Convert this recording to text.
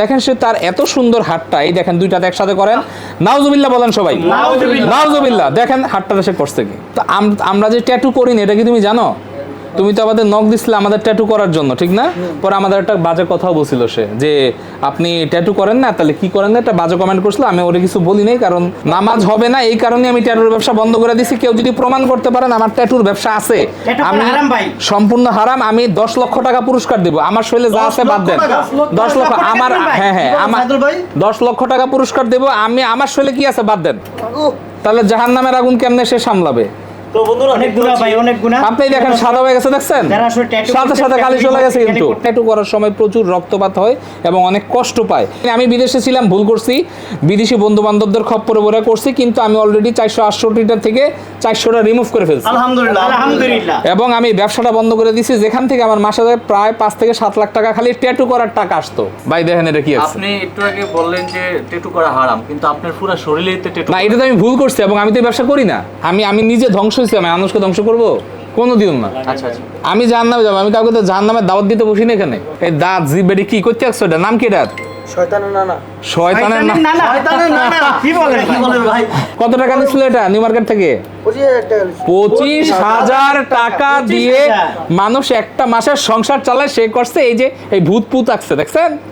দেখেন সে তার এত সুন্দর হাটটাই এই দেখেন দুইটাতে একসাথে করেন। নাউজুবিল্লা বলেন সবাই। নাউজুবিল্লা দেখেন হাটটা সে করছে কি। তো আমরা যে ট্যাটু করিনি এটা কি তুমি জানো? তুমি তো আমাদের নখ দিছিলে আমাদের ট্যাটু করার জন্য ঠিক না? পরে আমাদের একটা বাজে কথাও বলছিল সে যে আপনি ট্যাটু করেন না তাহলে কি করেন না? একটা বাজে কমেন্ট করছিল আমি ওরে কিছু বলি নাই কারণ নামাজ হবে না এই কারণে আমি ট্যাটুর ব্যবসা বন্ধ করে দিছি কেউ যদি প্রমাণ করতে পারেন আমার ট্যাটুর ব্যবসা আছে। আমি। সম্পূর্ণ হারাম আমি দশ লক্ষ টাকা পুরস্কার দেবো। আমার শরীরে যা আছে বাদ দেন? দশ লক্ষ আমার হ্যাঁ হ্যাঁ আমার? দশ লক্ষ টাকা পুরস্কার দেবো আমি আমার শরীরে কি আছে? বাদ দেন। তাহলে জাহান নামের আগুন কেমনে সে সামলাবে? তো বন্ধুরা অনেক গুণা ভাই অনেক গুণা। আপনি দেখেন সাদা হয়ে গেছে দেখছেন? যারা আসলে tattoo সাথে সাথে কালি চলে গেছে কিন্তু। ট্যাটু করার সময় প্রচুর রক্তপাত হয় এবং অনেক কষ্ট পায়। আমি বিদেশে ছিলাম ভুল করছি। বিদেশি বন্ধু বান্ধবদের খপ্পরে বলে করছি কিন্তু আমি অলরেডি চারশো আটষট্টিটা থেকে চারশোটা রিমুভ করে ফেলছি। আলহামদুলিল্লাহ আলহামদুলিল্লাহ। এবং আমি ব্যবসাটা বন্ধ করে দিছি যেখান থেকে আমার মাসে প্রায় পাঁচ থেকে সাত লাখ টাকা খালি ট্যাটু করার টাকা আসতো। ভাই দেখেন এটা কি আছে। আপনি একটু আগে বললেন যে টেটু করা হারাম কিন্তু আপনার পুরো শরীরেই তো না এটা তো আমি ভুল করছি এবং আমি তো ব্যবসা করি না। আমি আমি নিজে ধ্বংস আমি মানুষকে ধ্বংস করব? কোনো দিন না। আচ্ছা আচ্ছা। আমি জাহান নামে যাব আমি কাউকে তো জাহান নামে দাওয়াত দিতে বসি না এখানে। এই দাঁত জি বেড়ি কি করতে আসছো এটা? নাম কি এটা শয়তানের নানা। শয়তানের নাম না না শয়তানের নানা। কি বলেন কি বলেন ভাই? কত টাকা দিচ্ছিল এটা নিউ মার্কেট থেকে? পঁচিশ হাজার টাকা। দিয়ে মানুষ একটা মাসের সংসার চালায় সে করছে এই যে এই ভূত পুত আঁকছে দেখছেন?